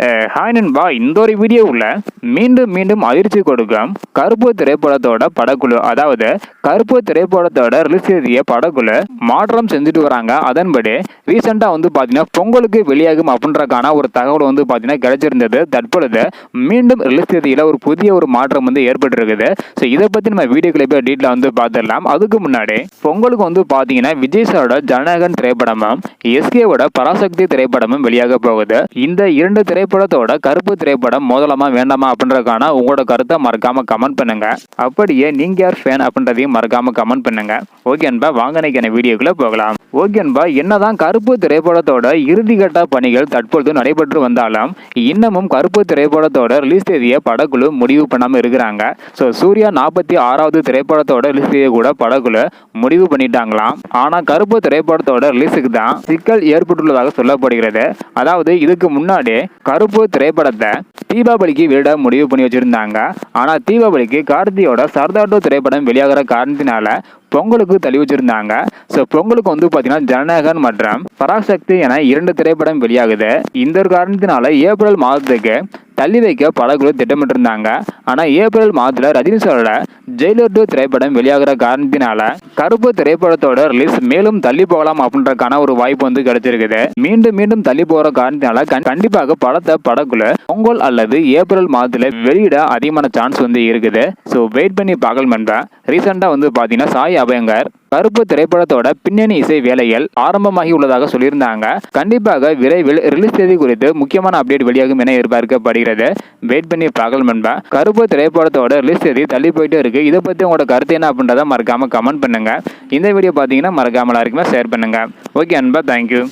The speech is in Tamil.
ஹாய் நண்பா இந்த ஒரு வீடியோவில் மீண்டும் மீண்டும் அதிர்ச்சி கொடுக்கும் கருப்பு திரைப்படத்தோட படக்குழு அதாவது கருப்பு திரைப்படத்தோட ரிலீஸ் எழுதிய படக்குழு மாற்றம் செஞ்சுட்டு வராங்க அதன்படி ரீசெண்டாக வந்து பார்த்தீங்கன்னா பொங்கலுக்கு வெளியாகும் அப்படின்றக்கான ஒரு தகவல் வந்து பார்த்தீங்கன்னா கிடைச்சிருந்தது தற்பொழுது மீண்டும் ரிலீஸ் தேதியில் ஒரு புதிய ஒரு மாற்றம் வந்து ஏற்பட்டிருக்குது ஸோ இதை பற்றி நம்ம வீடியோ கிளிப்பை டீட்டெயில் வந்து பார்த்துடலாம் அதுக்கு முன்னாடி பொங்கலுக்கு வந்து பார்த்தீங்கன்னா விஜய் சாரோட ஜனநாயகன் திரைப்படமும் எஸ்கேவோட பராசக்தி திரைப்படமும் வெளியாக போகுது இந்த இரண்டு திரைப்படத்தோட கருப்பு திரைப்படம் மோதலமா வேண்டாமா அப்படின்றதுக்கான உங்களோட கருத்தை மறக்காம கமெண்ட் பண்ணுங்க. அப்படியே நீங்க யார் ஃபேன் அப்படின்றதையும் மறக்காம கமெண்ட் பண்ணுங்க. ஓகே அன்பா வாங்க இன்னைக்கான வீடியோக்குள்ள போகலாம். ஓகேன்பா என்னதான் கருப்பு திரைப்படத்தோட இறுதிக்கட்ட பணிகள் தற்பொழுது நடைபெற்று வந்தாலும் இன்னமும் கருப்பு திரைப்படத்தோட ரிலீஸ் தேதியை படக்குழு முடிவு பண்ணாமல் இருக்கிறாங்க. ஸோ சூர்யா நாற்பத்தி ஆறாவது திரைப்படத்தோட ரிலீஸ் தேதியை கூட படக்குழு முடிவு பண்ணிட்டாங்களாம். ஆனால் கருப்பு திரைப்படத்தோட ரிலீஸுக்கு தான் சிக்கல் ஏற்பட்டுள்ளதாக சொல்லப்படுகிறது. அதாவது இதுக்கு முன்னாடி கருப்பு திரைப்படத்தை தீபாவளிக்கு விட முடிவு பண்ணி வச்சுருந்தாங்க. ஆனால் தீபாவளிக்கு கார்த்தியோட சர்தாட்டோ திரைப்படம் வெளியாகிற காரணத்தினால பொங்கலுக்கு தள்ளி வச்சிருந்தாங்க. ஸோ பொங்கலுக்கு வந்து பார்த்தீங்கன்னா ஜனநாயகன் மற்றும் பராசக்தி என இரண்டு திரைப்படம் வெளியாகுது. இந்த ஒரு காரணத்தினால ஏப்ரல் மாதத்துக்கு தள்ளி வைக்க படக்குழு திட்டமிட்டிருந்தாங்க. ஆனால் ஏப்ரல் மாதத்தில் ரஜினி சாரோட ஜெயிலர் டூ திரைப்படம் வெளியாகிற காரணத்தினால கருப்பு திரைப்படத்தோட ரிலீஸ் மேலும் தள்ளி போகலாம் அப்படின்றக்கான ஒரு வாய்ப்பு வந்து கிடைச்சிருக்குது. மீண்டும் மீண்டும் தள்ளி போகிற காரணத்தினால கண்டிப்பாக படத்தை படக்குழு பொங்கல் அல்லது ஏப்ரல் மாதத்தில் வெளியிட அதிகமான சான்ஸ் வந்து இருக்குது. ஸோ வெயிட் பண்ணி பார்க்கலாம் நண்பா ரீசெண்டாக வந்து பார்த்தீங்கன்னா சாய் அபயங்கர் கருப்பு திரைப்படத்தோட பின்னணி இசை வேலைகள் ஆரம்பமாகி உள்ளதாக சொல்லியிருந்தாங்க. கண்டிப்பாக விரைவில் ரிலீஸ் தேதி குறித்து முக்கியமான அப்டேட் வெளியாகும் என எதிர்பார்க்கப்படுகிறது. வெயிட் பண்ணி பார்க்கலாம் நண்பா. கருப்பு திரைப்படத்தோட ரிலீஸ் தேதி தள்ளி போயிட்டு இருக்கு. இதை பற்றி உங்களோட கருத்து என்ன அப்படின்றத மறக்காம கமெண்ட் பண்ணுங்க. இந்த வீடியோ பார்த்தீங்கன்னா மறக்காமல் யாருக்குமே ஷேர் பண்ணுங்க. ஓகே அன்பா தேங்க்யூ